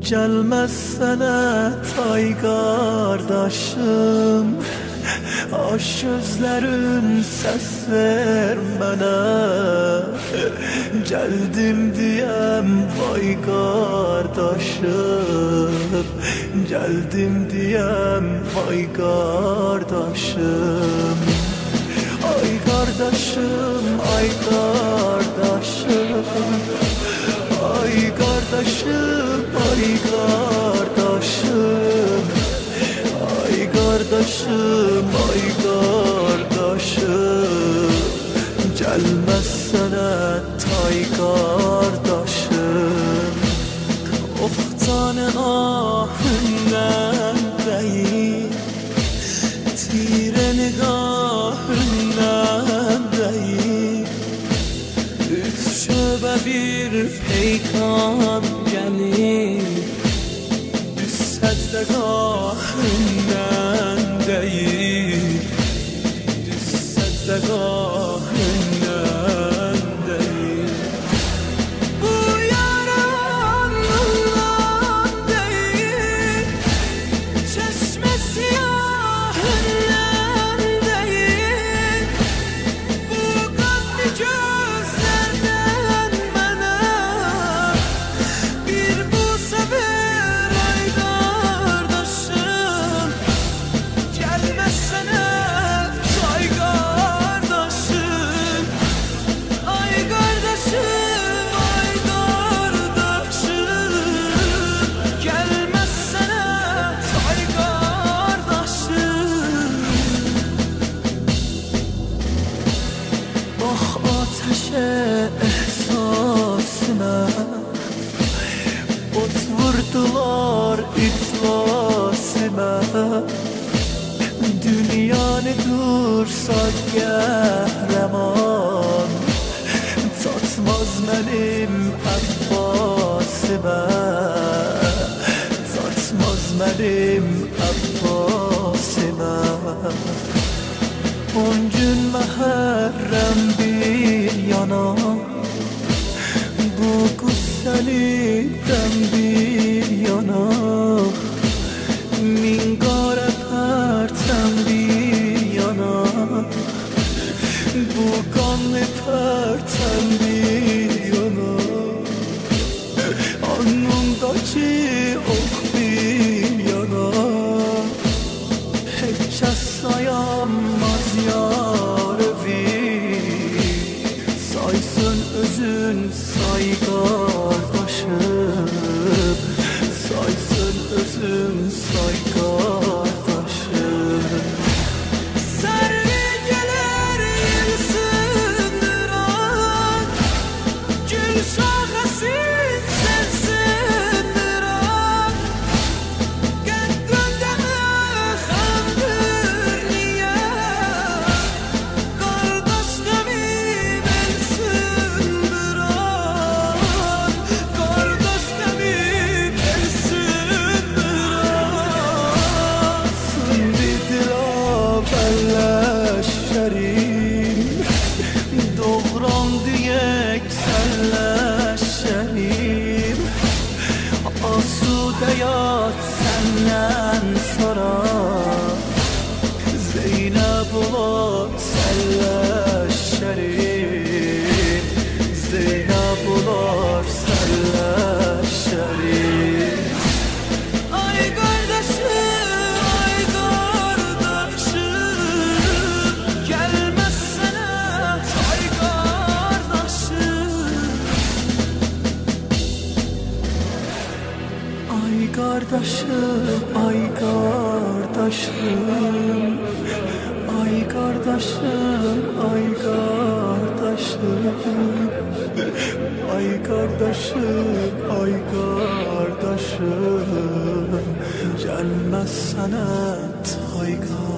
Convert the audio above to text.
Gelmezsene tay kardeşim. Aş gözlerin ses vermene Geldim diyem vay kardeşim. Geldim diyem vay kardeşim. Ay kardeşim, ay kardeşim ay kardeşim Ay kardeşim, ay kardeşim. Gelmezsene tay kardeşim. Of tane ahından bir peykan gelir. Düşsət də qahından değil. Düşsət də qahından vurdular iflasıma Dünyanı dursa qəhrəman Tatmaz mənim Abbasıma Tatmaz mənim Abbasıma On gün məhərrəm bir yana. Bu qüssəlikdən bir yana Min qara pərtəm bir yana Bu qanlı pərtəm bir yana Alnımdakı ox bir yana Heç kəs bəlləşərim Doğran diyək səlləşərim Asude yat senden kardeşim. Ay kardeşim, ay kardeşim. Ay kardeşim, ay kardeşim. Gelmezsene tay